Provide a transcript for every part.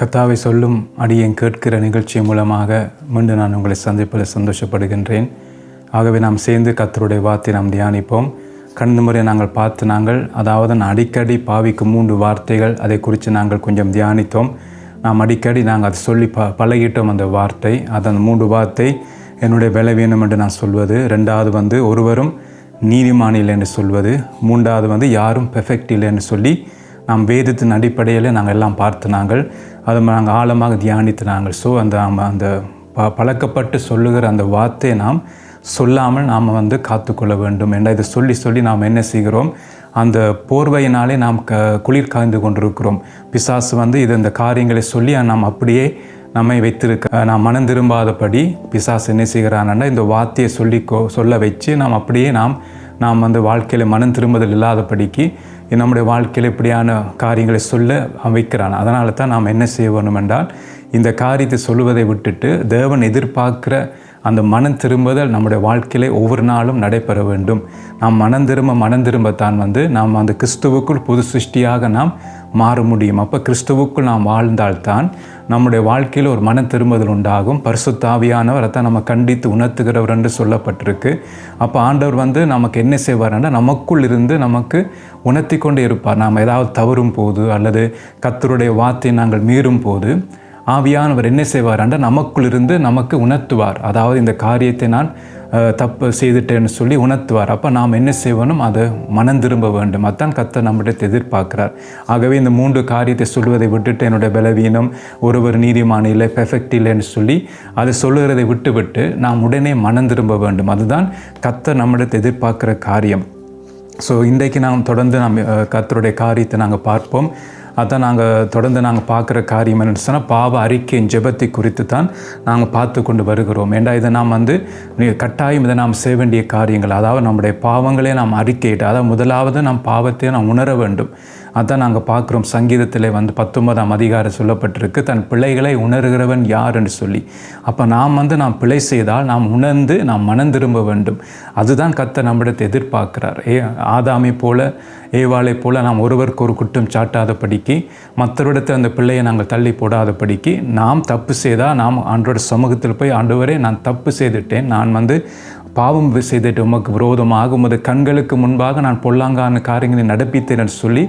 கத்தாவை சொல்லும் அடியேன் கேட்கிற நிகழ்ச்சி மூலமாக மீண்டும் நான் உங்களை சந்திப்பதில் சந்தோஷப்படுகின்றேன். ஆகவே நாம் சேர்ந்து கத்தருடைய வார்த்தை நாம் தியானிப்போம். கடந்த முறை நாங்கள் பார்த்து நாங்கள் அதாவது நான் அடிக்கடி பாவிக்கும் மூன்று வார்த்தைகள் அதை குறித்து நாங்கள் கொஞ்சம் தியானித்தோம். நாம் அடிக்கடி நாங்கள் அதை சொல்லி ப பழகிட்டோம் அந்த வார்த்தை. அது அந்த மூன்று வார்த்தை என்னுடைய பலவீனம் என்று நான் சொல்வது. ரெண்டாவது வந்து ஒருவரும் நீதிமான் இல்லை என்று சொல்வது. மூன்றாவது வந்து யாரும் பெர்ஃபெக்ட் இல்லை என்று சொல்லி நாம் வேதத்தின் அடிப்படையில் நாங்கள் எல்லாம் பார்த்து நாங்கள் அதை நாங்கள் ஆழமாக தியானித்து நாங்கள். ஸோ அந்த அந்த ப பழக்கப்பட்டு சொல்லுகிற அந்த வார்த்தையை நாம் சொல்லாமல் நாம் வந்து காத்துக்கொள்ள வேண்டும் என்ற இதை சொல்லி சொல்லி நாம் என்ன செய்கிறோம்? அந்த போர்வையினாலே நாம் க குளிர் காய்ந்து கொண்டிருக்கிறோம். பிசாசு வந்து இது இந்த காரியங்களை சொல்லி நாம் அப்படியே நம்மை வைத்திருக்க நாம் மனம் திரும்பாதபடி பிசாசு என்ன செய்கிறான்னா இந்த வார்த்தையை சொல்லி கொ- சொல்ல வச்சு நாம் அப்படியே நாம் நாம் வந்து வாழ்க்கையில் மனம் திரும்புதல் இல்லாதபடிக்கு நம்முடைய வாழ்க்கையில் இப்படியான காரியங்களை சொல்ல வைக்கிறான். அதனால தான் நாம் என்ன செய்ய வேணும் என்றால் இந்த காரியத்தை சொல்லுவதை விட்டுட்டு தேவன் எதிர்பார்க்கிற அந்த மனம் திரும்புதல் நம்முடைய வாழ்க்கையிலே ஒவ்வொரு நாளும் நடைபெற வேண்டும். நாம் மனம் திரும்ப மனம் திரும்பத்தான் வந்து நாம் அந்த கிறிஸ்துவுக்குள் புது சிருஷ்டியாக நாம் மாற முடியும். அப்போ கிறிஸ்துவுக்குள் நாம் வாழ்ந்தால்தான் நம்முடைய வாழ்க்கையில் ஒரு மன திரும்புதல் உண்டாகும். பரிசுத்தாவியானவர் அதை நம்ம கண்டித்து உணர்த்துகிறவர் என்று சொல்லப்பட்டிருக்கு. அப்போ ஆண்டவர் வந்து நமக்கு என்ன செய்வார்னா நமக்குள் இருந்து நமக்கு உணர்த்தி கொண்டே இருப்பார். நாம் ஏதாவது தவறும் போது அல்லது கத்தருடைய வார்த்தையை நாங்கள் மீறும் போது ஆவியானவர் என்ன செய்வார் என்றால் நமக்குள் இருந்து நமக்கு உணர்த்துவார். அதாவது இந்த காரியத்தை நான் தப்பு செய்துட்டேன்னு சொல்லி உணர்த்துவார். அப்போ நாம் என்ன செய்வனும் அதை மனம் திரும்ப வேண்டும். அதான் கத்தை நம்மகிட்ட எதிர்பார்க்கிறார். ஆகவே இந்த மூன்று காரியத்தை சொல்வதை விட்டுட்டு என்னுடைய பலவீனம் ஒருவர் நீதிமான இல்லை பெர்ஃபெக்ட் இல்லைன்னு சொல்லி அதை சொல்லுகிறதை விட்டுவிட்டு நாம் உடனே மனம் திரும்ப வேண்டும். அதுதான் கத்தை நம்மிடத்தை எதிர்பார்க்குற காரியம். ஸோ இன்றைக்கு நாம் தொடர்ந்து நாம் கத்தருடைய காரியத்தை நாங்கள் பார்ப்போம். அதான் நாங்கள் தொடர்ந்து நாங்கள் பார்க்குற காரியம் என்னன்னு சொன்னால் பாவ அறிக்கையின் ஜெபத்தை குறித்து தான் நாங்கள் பார்த்து கொண்டு வருகிறோம். ஏண்டா இதை நாம் வந்து கட்டாயம் இதை நாம் செய்ய வேண்டிய காரியங்கள் அதாவது நம்முடைய பாவங்களே நாம் அறிக்கையிட்டு அதாவது முதலாவது நாம் பாவத்தை நாம் உணர வேண்டும். அதான் நாங்கள் பார்க்குறோம். சங்கீதத்தில் வந்து பத்தொன்பதாம் அதிகாரம் சொல்லப்பட்டிருக்கு. தன் பிள்ளைகளை உணர்கிறவன் யார் என்று சொல்லி. அப்போ நாம் வந்து நாம் பிழை செய்தால் நாம் உணர்ந்து நாம் மனம் திரும்ப வேண்டும். அதுதான் கத்த நம்மிடத்தை எதிர்பார்க்கிறார். ஏ ஆதாமை போல ஏவாளை போல நாம் ஒருவருக்கு ஒரு குற்றம் சாட்டாதபடிக்கு மற்றவரிடத்தில் அந்த பிள்ளையை நாங்கள் தள்ளி போடாதபடிக்கு நாம் தப்பு செய்தால் நாம் ஆண்டோட சமூகத்தில் போய் ஆண்டவரே நான் தப்பு செய்துட்டேன். நான் வந்து பாவம் செய்துட்டு உமக்கு விரோதமாக உமது கண்களுக்கு முன்பாக நான் பொல்லாங்கான காரியங்களை நடப்பித்தேன் என்று சொல்லி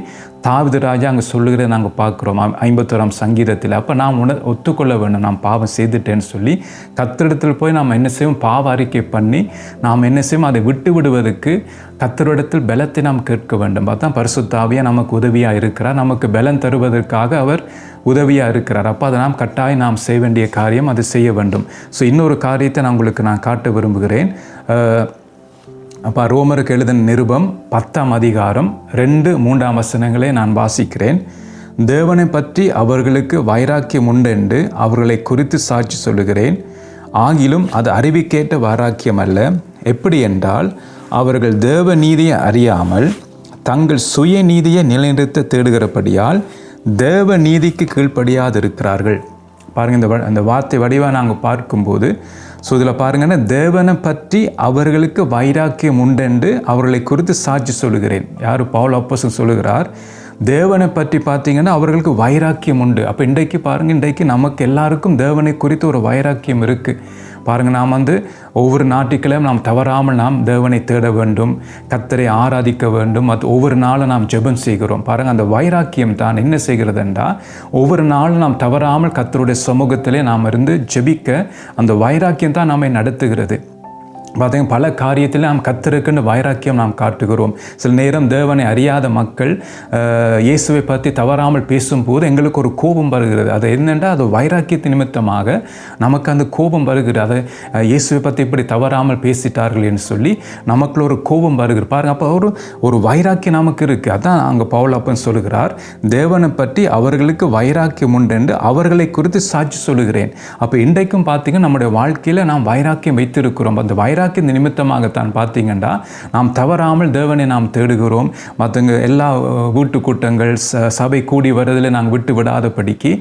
தாவித ராஜா அங்கே சொல்லுகிறத நாங்கள் பார்க்குறோம். ஐம்பத்தோராம் சங்கீதத்தில். அப்போ நாம் உண ஒத்துக்கொள்ள வேண்டும். நான் பாவம் செய்துட்டேன்னு சொல்லி கத்திரிடத்தில் போய் நாம் என்ன செய்வோம்? பாவ அறிக்கை பண்ணி நாம் என்ன செய்வோம்? அதை விட்டு விடுவதற்கு கத்தரிடத்தில் பலத்தை நாம் கேட்க வேண்டும். பார்த்தா பரிசுத்தாவியாக நமக்கு உதவியாக இருக்கிறார். நமக்கு பலம் தருவதற்காக அவர் உதவியாக இருக்கிறார். அப்போ அதை நாம் கட்டாயம் நாம் செய்ய வேண்டிய காரியம் அது செய்ய வேண்டும். ஸோ இன்னொரு காரியத்தை நான் உங்களுக்கு நான் காட்ட விரும்புகிறேன். அப்போ ரோமருக்கு எழுதின நிருபம் பத்தாம் அதிகாரம் ரெண்டு மூன்றாம் வசனங்களை நான் வாசிக்கிறேன். தேவனை பற்றி அவர்களுக்கு வைராக்கியம் உண்டென்று அவர்களை குறித்து சாட்சி சொல்லுகிறேன். ஆகிலும் அது அறிவிக்கேற்ற வைராக்கியம் அல்ல. எப்படி என்றால் அவர்கள் தேவ நீதியை அறியாமல் தங்கள் சுய நீதியை நிலைநிறுத்த தேடுகிறபடியால் தேவ நீதிக்கு கீழ்ப்படியாதிருக்கிறார்கள். பாருங்கள் இந்த வ- அந்த வார்த்தை வடிவாக நாங்கள் பார்க்கும்போது ஸோ இதில் பாருங்கன்னா தேவனை பற்றி அவர்களுக்கு வைராக்கியம் உண்டென்று அவர்களை குறித்து சாட்சி சொல்லுகிறேன். யார்? பவுல் அப்போசன் சொல்லுகிறார் தேவனை பற்றி பார்த்தீங்கன்னா அவர்களுக்கு வைராக்கியம் உண்டு. அப்போ இன்றைக்கு பாருங்கள் இன்றைக்கு நமக்கு எல்லாருக்கும் தேவனை குறித்து ஒரு வைராக்கியம் இருக்குது பாருங்கள் நாம் வந்து ஒவ்வொரு நாட்டுக்களையும் நாம் தவறாமல் நாம் தேவனை தேட வேண்டும் கத்தரை ஆராதிக்க வேண்டும். அது ஒவ்வொரு நாளும் நாம் ஜெபம் செய்கிறோம். பாருங்கள் அந்த வைராக்கியம் தான் என்ன செய்கிறது என்றால் ஒவ்வொரு நாளும் நாம் தவறாமல் கத்தருடைய சமூகத்திலே நாம் இருந்து ஜெபிக்க அந்த வைராக்கியம் தான் நம்மை நடத்துகிறது. பார்த்தீங்க பல காரியத்தில் நாம் கத்திருக்குன்னு வைராக்கியம் நாம் காட்டுகிறோம். சில நேரம் தேவனை அறியாத மக்கள் இயேசுவை பற்றி தவறாமல் பேசும்போது எங்களுக்கு ஒரு கோபம் வருகிறது. அது என்னென்றால் அது வைராக்கியத்து நிமித்தமாக நமக்கு அந்த கோபம் வருகிறது. அதை இயேசுவை பற்றி இப்படி தவறாமல் பேசிட்டார்கள் என்று சொல்லி நமக்குள்ள ஒரு கோபம் வருகிறது. பாருங்கள் அப்போ ஒரு ஒரு வைராக்கியம் நமக்கு இருக்குது அதான் அங்கே பவுலப்பன் சொல்கிறார் சொல்லுகிறார் தேவனை பற்றி அவர்களுக்கு வைராக்கியம் உண்டு என்று அவர்களை குறித்து சாட்சி சொல்லுகிறேன். அப்போ இன்றைக்கும் பார்த்தீங்கன்னா நம்முடைய வாழ்க்கையில் நாம் வைராக்கியம் வைத்திருக்கிறோம். அந்த வைராக்கிய நிமித்தமாகத்தான் பார்த்தீங்கன்னா நாம் தவறாமல் தேவனை நாம் தேடுகிறோம். மற்றவங்க எல்லா வீட்டு கூட்டங்கள் சபை கூடி வருவதில் நாங்கள் விட்டு விடாதபடிக்கு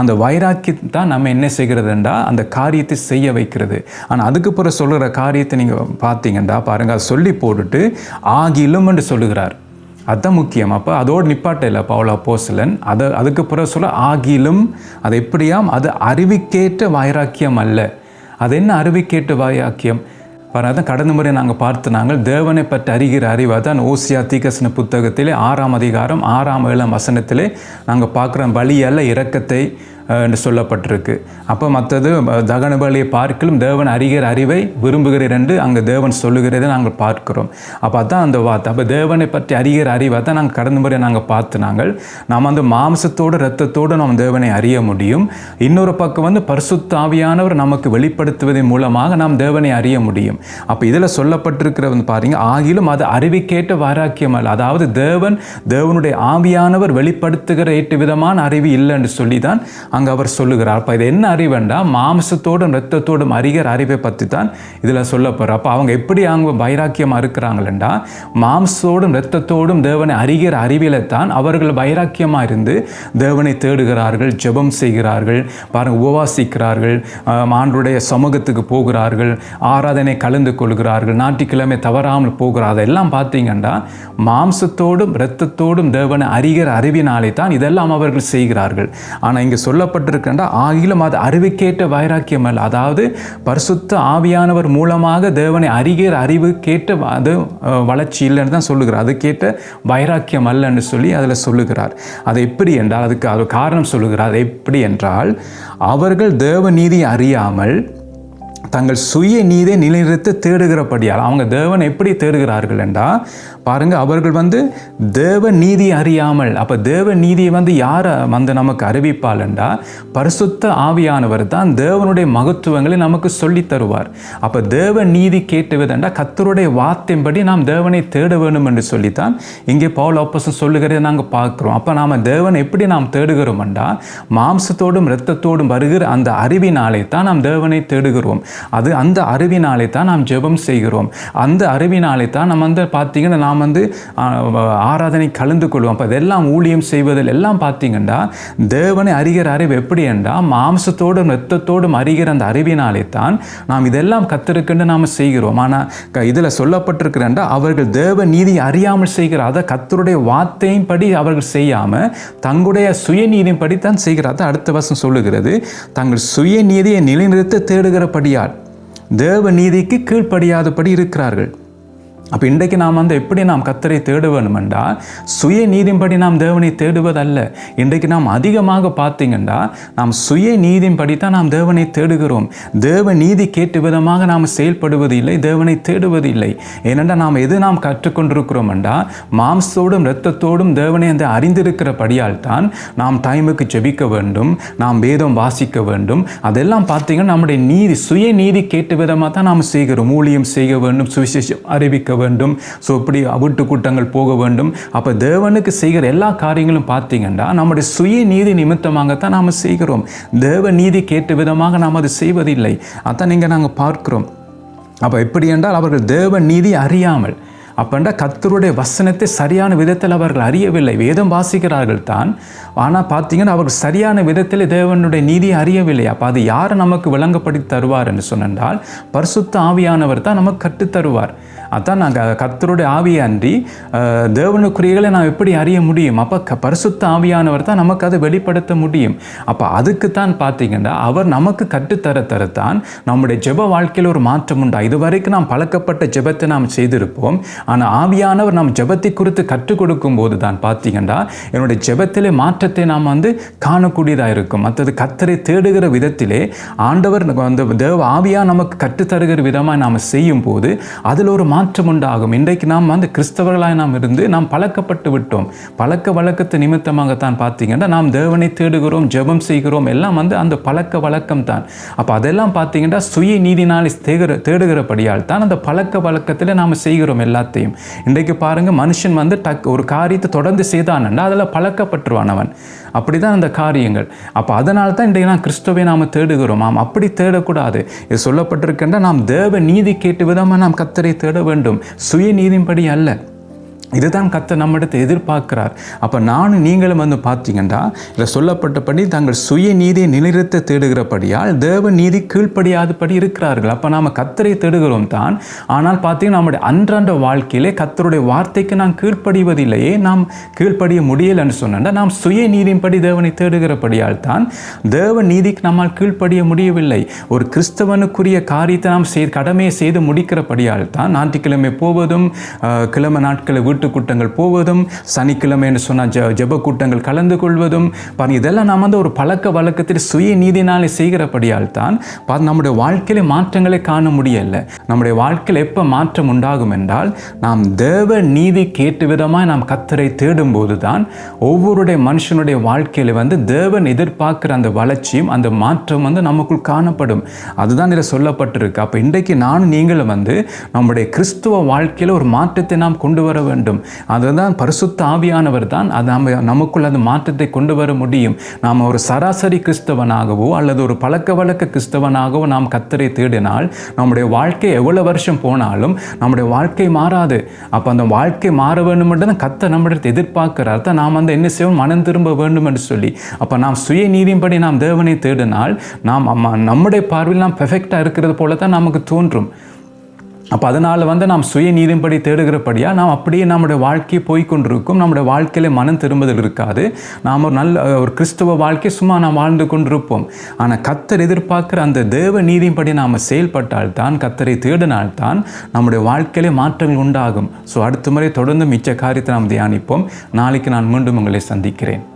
அந்த வைராக்கியத்தான் நம்ம என்ன செய்கிறதுண்டா அந்த காரியத்தை செய்ய வைக்கிறது. ஆனால் அதுக்கு பிறகு சொல்கிற காரியத்தை நீங்கள் பார்த்தீங்கன்னா பாருங்க அதை சொல்லி போட்டுட்டு ஆகிலும் என்று சொல்லுகிறார். அதுதான் முக்கியம். அப்போ அதோடு நிப்பாட்ட இல்லை பவுல போசலன் அதை அதுக்கு பிறகு சொல்ல ஆகிலும் அது எப்படியாம் அது அறிவிக்கேற்ற வைராக்கியம் அல்ல. அது என்ன அறிவிக்கேற்ற வைராக்கியம்? பாருங்க கடந்த முறை நாங்கள் பார்த்து நாங்கள் தேவனை பற்றி அறிகிற அறிவாக தான் ஓசியா தீகசன புத்தகத்திலே ஆறாம் அதிகாரம் ஆறாம் ஏழாம் வசனத்திலே நாங்கள் பார்க்குற பலியல்ல இரக்கத்தை என்று சொல்லப்பட்டிருக்கு. அப்போ மற்றது தகனபலியை பார்க்கலும் தேவன் அறிகிற அறிவை விரும்புகிறேன் என்று அங்கே தேவன் சொல்லுகிறதை நாங்கள் பார்க்கிறோம். அப்போ அதான் அந்த வார்த்தை. அப்போ தேவனை பற்றி அறிகிற அறிவை தான் நாங்கள் கடந்த முறை நாங்கள் பார்த்து நாங்கள் நாம் அந்த மாம்சத்தோடு இரத்தத்தோடு நாம் தேவனை அறிய முடியும். இன்னொரு பக்கம் வந்து பரிசுத்தாவியானவர் நமக்கு வெளிப்படுத்துவதன் மூலமாக நாம் தேவனை அறிய முடியும். அப்போ இதில் சொல்லப்பட்டிருக்கிற வந்து பாருங்க ஆகிலும் அது அறிவிக்கேற்ற வாராக்கியம் அல்ல. அதாவது தேவன் தேவனுடைய ஆவியானவர் வெளிப்படுத்துகிற ஏற்று விதமான அறிவு இல்லைன்னு சொல்லி தான் அங்கே அவர் சொல்லுகிறார். அப்போ இது என்ன அறிவுண்டா மாம்சத்தோடும் ரத்தத்தோடும் அறிகர் அறிவை பற்றி தான் இதில் சொல்லப்படுற அப்போ அவங்க எப்படி அவங்க வைராக்கியமாக இருக்கிறாங்களா மாம்சத்தோடும் ரத்தத்தோடும் தேவனை அறிகிற அறிவில தான் அவர்கள் வைராக்கியமாக இருந்து தேவனை தேடுகிறார்கள் ஜெபம் செய்கிறார்கள் பாருங்க உபவாசிக்கிறார்கள் ஆஹ் ஆண்டுடைய சமூகத்துக்கு போகிறார்கள் ஆராதனை கலந்து கொள்கிறார்கள் ஞாயிற்றுக்கிழமை தவறாமல் போகிறார். அதெல்லாம் பார்த்தீங்கன்னா மாம்சத்தோடும் இரத்தத்தோடும் தேவனை அறிகிற அறிவினாலே தான் இதெல்லாம் அவர்கள் செய்கிறார்கள். ஆனால் இங்கே சொல்ல சொல்லப்பட்டிருக்கின்ற ஆகிலும் அது அறிவுக்கேற்ற வைராக்கியம் அல்ல. அதாவது பரிசுத்த ஆவியானவர் மூலமாக தேவனை அறிகிற அறிவு கேட்ட அது வளர்ச்சி இல்லைன்னு தான் சொல்லுகிறார். அது கேட்ட வைராக்கியம் அல்லன்னு சொல்லி அதில் சொல்லுகிறார். அது எப்படி என்றால் அதுக்கு அது காரணம் சொல்லுகிறார். அது எப்படி என்றால் அவர்கள் தேவ நீதி அறியாமல் தங்கள் சுய நீதை நிலைநிறுத்த தேடுகிறபடியால் அவங்க தேவன் எப்படி தேடுகிறார்கள் என்றால் பாருங்கள் அவர்கள் வந்து தேவ நீதி அறியாமல் அப்போ தேவ நீதியை வந்து யாரை வந்து நமக்கு அறிவிப்பால் என்றால் பரிசுத்த ஆவியானவர் தான் தேவனுடைய மகத்துவங்களை நமக்கு சொல்லி தருவார். அப்போ தேவ நீதி கேட்டுவதென்றால் கத்தருடைய வார்த்தையின்படி நாம் தேவனை தேட வேண்டும் என்று சொல்லித்தான் இங்கே பவுல் அப்போசன் சொல்லுகிறதை நாங்கள் பார்க்குறோம். அப்போ நாம் தேவனை எப்படி நாம் தேடுகிறோம் என்றால் மாம்சத்தோடும் இரத்தத்தோடும் வருகிற அந்த அறிவினாலே தான் நாம் தேவனை தேடுகிறோம். அது அந்த அறிவினாலே தான் நாம் ஜெபம் செய்கிறோம். அந்த அறிவினாலே தான் நம்ம வந்து பார்த்தீங்கன்னா நாம் வந்து ஆராதனை கலந்து கொள்வோம். அப்போ இதெல்லாம் ஊழியம் செய்வதில் எல்லாம் பார்த்தீங்கன்னா தேவனை அறிகிற அறிவு எப்படி என்றால் மாம்சத்தோடும் ரத்தத்தோடும் அறிகிற அந்த அறிவினாலே தான் நாம் இதெல்லாம் கத்திருக்கின்ற நாம் செய்கிறோம். ஆனால் இதில் சொல்லப்பட்டிருக்கிறேன்டா அவர்கள் தேவ நீதி அறியாமல் செய்கிற அதை கத்தருடைய வார்த்தையின்படி அவர்கள் செய்யாமல் தங்களுடைய சுயநீதியின்படி தான் செய்கிறார். அடுத்த வருஷம் சொல்லுகிறது. தங்கள் சுயநீதியை நிலைநிறுத்த தேடுகிறபடியால் தேவ நீதிக்கு கீழ்ப்படியாதபடி இருக்கிறார்கள். அப்போ இன்றைக்கு நாம் வந்து எப்படி நாம் கத்தரை தேட வேணுமெண்டா சுய நீதியின்படி நாம் தேவனை தேடுவதல்ல. இன்றைக்கு நாம் அதிகமாக பார்த்தீங்கன்னா நாம் சுய நீதியின்படி தான் நாம் தேவனை தேடுகிறோம். தேவ நீதி கேட்டு விதமாக நாம் செயல்படுவது இல்லை தேவனை தேடுவது இல்லை ஏனென்றால் நாம் எது நாம் கற்றுக்கொண்டிருக்கிறோம்டா மாம்சத்தோடும் இரத்தத்தோடும் தேவனை அந்த அறிந்திருக்கிறபடியால் தான் நாம் டைமுக்கு ஜெபிக்க வேண்டும் நாம் வேதம் வாசிக்க வேண்டும். அதெல்லாம் பார்த்தீங்கன்னா நம்முடைய நீதி சுய நீதி கேட்டு விதமாக தான் நாம் செய்கிறோம் ஊழியம் செய்ய வேண்டும் சுவிசேஷம் அறிவிக்க வேண்டும். ஸோ இப்படி அவுட்டு கூட்டங்கள் போக வேண்டும். அப்போ தேவனுக்கு செய்கிற எல்லா காரியங்களும் பார்த்தீங்கன்னா நம்முடைய சுய நீதி நிமித்தமாகத்தான் நாம் செய்கிறோம். தேவ நீதி கேட்ட விதமாக நாம் அது செய்வதில்லை. அதான் நீங்கள் நாங்கள் பார்க்கிறோம். அப்போ எப்படி என்றால் அவர்கள் தேவ நீதி அறியாமல் அப்பண்டா கத்தருடைய வசனத்தை சரியான விதத்தில் அவர்கள் அறியவில்லை. வேதம் வாசிக்கிறார்கள் தான். ஆனால் பார்த்தீங்கன்னா அவர்கள் சரியான விதத்தில் தேவனுடைய நீதியை அறியவில்லை. அப்போ அது யார் நமக்கு விளங்கப்படுத்தி தருவார் என்று சொன்னால் பரிசுத்த ஆவியானவர் தான் நமக்கு கற்றுத் தருவார் அதான் நாங்கள் கர்த்தருடைய ஆவியை அன்றி தேவனுக்குரியகளை நாம் எப்படி அறிய முடியும்? அப்போ க பரிசுத்த ஆவியானவர் தான் நமக்கு அதை வெளிப்படுத்த முடியும். அப்போ அதுக்கு தான் பார்த்தீங்கன்னா அவர் நமக்கு கற்றுத்தர தரத்தான் நம்முடைய ஜெப வாழ்க்கையில் ஒரு மாற்றம் உண்டா? இதுவரைக்கும் நாம் பழக்கப்பட்ட ஜெபத்தை நாம் செய்திருப்போம். ஆனால் ஆவியானவர் நாம் ஜெபத்தை குறித்து கற்றுக் கொடுக்கும் போது தான் பார்த்தீங்கன்னா என்னுடைய ஜெபத்திலே மாற்றத்தை நாம் வந்து காணக்கூடியதாக இருக்கும். மற்றது கத்தரை தேடுகிற விதத்திலே ஆண்டவர் அந்த தேவ ஆவியாக நமக்கு கற்றுத்தருகிற விதமாக நாம் செய்யும் போது அதில் ஒரு மாற்றம் உண்டாகும் இன்றைக்கு நாம் வந்து கிறிஸ்தவர்களாய் நாம் இருந்து நாம் பழக்கப்பட்டு விட்டோம். பழக்க வழக்கத்தை நிமித்தமாகத்தான் பார்த்தீங்கன்னா நாம் தேவனை தேடுகிறோம் ஜெபம் செய்கிறோம் எல்லாம் வந்து அந்த பழக்க வழக்கம் தான். அப்போ அதெல்லாம் பார்த்தீங்கன்னா சுய நீதினாலே தேடுகிற தேடுகிறபடியால் தான் அந்த பழக்க வழக்கத்தில் நாம் செய்கிறோம் எல்லாத்தையும். இன்றைக்கு பாருங்க மனுஷன் வந்து டக் ஒரு காரியத்தை தொடர்ந்து செய்தானண்டா அதில் பழக்கப்பட்டுருவான் அவன். அப்படிதான் அந்த காரியங்கள். அப்போ அதனால தான் இன்றைக்கு நான் கிறிஸ்துவை நாம் தேடுகிறோம். ஆம் அப்படி தேடக்கூடாது. இது சொல்லப்பட்டிருக்கின்ற நாம் தேவ நீதி கேட்டு விதமாக நாம் கத்தரை தேட வேண்டும். சுய நீதியின்படி அல்ல. இதுதான் கத்த நம்மிடத்தை எதிர்பார்க்கிறார். அப்போ நானும் நீங்களும் வந்து பார்த்தீங்கன்னா இதில் சொல்லப்பட்டபடி தங்கள் சுய நீதியை நிலைநிறுத்த தேடுகிறபடியால் தேவ நீதி கீழ்ப்படியாதபடி இருக்கிறார்கள். அப்போ நாம் கத்தரை தேடுகிறோம் தான். ஆனால் பார்த்தீங்கன்னா நம்முடைய அன்றாண்ட வாழ்க்கையிலே கத்தருடைய வார்த்தைக்கு நாம் கீழ்ப்படிவதில்லையே நாம் கீழ்ப்படிய முடியலைன்னு சொன்னா நாம் சுய நீதியின்படி தேவனை தேடுகிறபடியால் தான் தேவ நீதிக்கு நம்மால் கீழ்ப்படிய முடியவில்லை. ஒரு கிறிஸ்தவனுக்குரிய காரியத்தை நாம் செய் கடமையை செய்து முடிக்கிறபடியால் தான் ஞாயிற்றுக்கிழமை போவதும் கிழமை நாட்களை வீட்டு கூட்டங்கள் போவதும் சனிக்கிழமை என்று சொன்னால் ஜ ஜெப கூட்டங்கள் கலந்து கொள்வதும் பாருங்க இதெல்லாம் நாம் வந்து ஒரு பழக்க வழக்கத்தில் சுய நீதினாலே செய்கிறபடியால் தான் நம்முடைய வாழ்க்கையில மாற்றங்களை காண முடியல. நம்முடைய வாழ்க்கையில் எப்போ மாற்றம் உண்டாகும் என்றால் நாம் தேவ நீதி கேட்டு விதமாக நாம் கத்தரை தேடும்போது தான் ஒவ்வொருடைய மனுஷனுடைய வாழ்க்கையில வந்து தேவன் எதிர்பார்க்கிற அந்த வளர்ச்சியும் அந்த மாற்றம் வந்து நமக்குள் காணப்படும். அதுதான் இதில் சொல்லப்பட்டிருக்கு. அப்போ இன்றைக்கு நானும் நீங்களும் வந்து நம்முடைய கிறிஸ்துவ வாழ்க்கையில் ஒரு மாற்றத்தை நாம் கொண்டு வர வேண்டும். அதுதான் பரிசுத்த ஆவியானவர் தான். அது நம்ம நமக்குள் அந்த மாற்றத்தை கொண்டு வர முடியும். நாம் ஒரு சராசரி கிறிஸ்தவனாகவோ அல்லது ஒரு பழக்க வழக்க கிறிஸ்தவனாகவோ நாம் கத்தரை தேடினால் நம்முடைய வாழ்க்கை எவ்வளவு வருஷம் போனாலும் நம்முடைய வாழ்க்கை மாறாது. அப்போ அந்த வாழ்க்கை மாற வேண்டும் என்று தான் கத்த நம்மிடத்தை எதிர்பார்க்கிறார். தான் நாம் அந்த என்ன செய்வோம்? மனம் திரும்ப வேண்டும் என்று சொல்லி அப்போ நாம் சுய நீதியின்படி நாம் தேவனை தேடினால் நாம் அம்மா நம்முடைய பார்வையில் நாம் பெர்ஃபெக்டாக இருக்கிறது போல தான் நமக்கு தோன்றும். அப்போ அதனால் வந்து நாம் சுய நீதியின்படி தேடுகிறபடியாக நாம் அப்படியே நம்முடைய வாழ்க்கையை போய்க்கொண்டிருக்கும் நம்முடைய வாழ்க்கையில் மனம் திரும்புதல் இருக்காது. நாம் ஒரு நல்ல ஒரு கிறிஸ்துவ வாழ்க்கை சும்மா நாம் வாழ்ந்து கொண்டிருப்போம். ஆனால் கத்தர் எதிர்பார்க்குற அந்த தேவ நீதியின்படி நாம் செயல்பட்டால்தான் கத்தரை தேடினால்தான் நம்முடைய வாழ்க்கையிலே மாற்றங்கள் உண்டாகும். ஸோ அடுத்த முறை தொடர்ந்து மிச்ச காரியத்தை நாம் தியானிப்போம். நாளைக்கு நான் மீண்டும் உங்களை சந்திக்கிறேன்.